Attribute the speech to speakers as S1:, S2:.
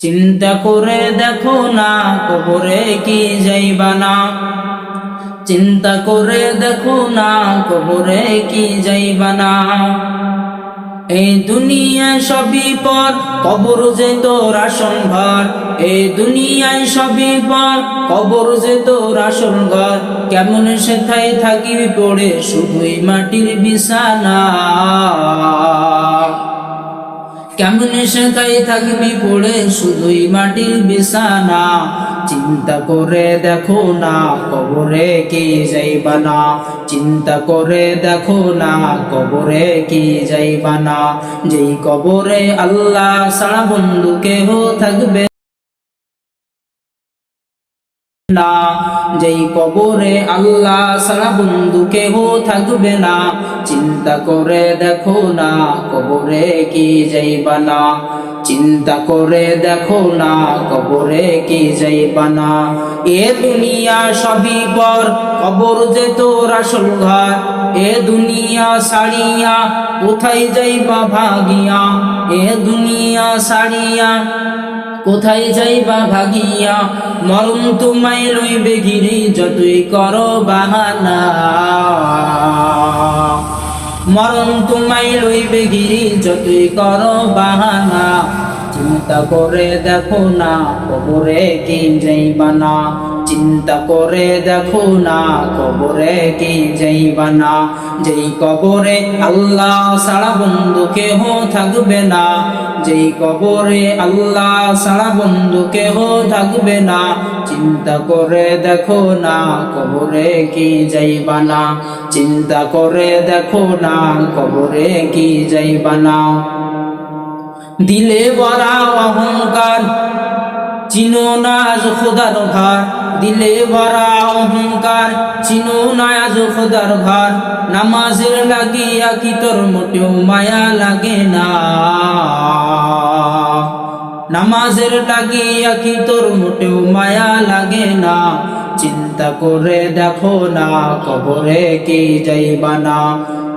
S1: চিন্তা করে দেখো না, কবরে কি যাইবা না। চিন্তা করে দেখো না, কবরে কি যাইবা না। এই দুনিয়ায় সবই পর কবর যে তোর আসন ঘর। এই দুনিয়ায় সবই পর কবর যে তোর আসন ঘর। কেমন সেথায় থাকিবি পড়ে, শুধুই মাটির বিছানা। কেমন সেটাই থাকবি পড়ে? শুধুই মাটির বিছানা। চিন্তা করে দেখো না, কবরে কি যাইবা না? চিন্তা করে দেখো না, কবরে কি যাইবা না? যেই কবরে আল্লাহ সারা বন্ধু কেহ থাকবে না। যেই কবরে আল্লাহ সারা বন্ধু কেহ থাকবে না, চিন্তা করে দেখো না কবরে কি যাইবা না চিন্তা করে দেখো না কবরে কি যাইবা না এ দুনিয়া সবই পর, কবর যে তোর আসল ঘর। এ দুনিয়া সারিয়া, কোথায় যাইবা ভাগিয়া। এ দুনিয়া সারিয়া কোথায় যাইবা ভাগিয়া? মরম তোমায় লইবে গিরি যতই কর বাহানা। মরণ তোমায় লইবে গিরি যতই কর বাহানা। চিন্তা করে দেখো না, কবরে কি যাইবা না। চিন্তা করে দেখো না, কবরে কি যাইবা না? যেই কবরে আল্লাহ সারা বন্ধু কেহ থাকবে না। যেই কবরে আল্লাহ সারা বন্ধু কেহ থাকবে না। চিন্তা করে দেখো না, কবরে কি যাইবা না? চিন্তা করে দেখো না, কবরে কি যাইবা না? দিলে বরা অহংকার চিনো না আজ খোদার ঘর, দিলে ভরা অহংকার। চিনো না আজ খোদার ঘর, নামাজের লাগিয়া কি তোর মোটেও মায়া লাগে না। নামাজের লাগিয়া কি তোর মোটেও মায়া লাগে না। চিন্তা করে দেখো না, কবরে কি যাইবা না।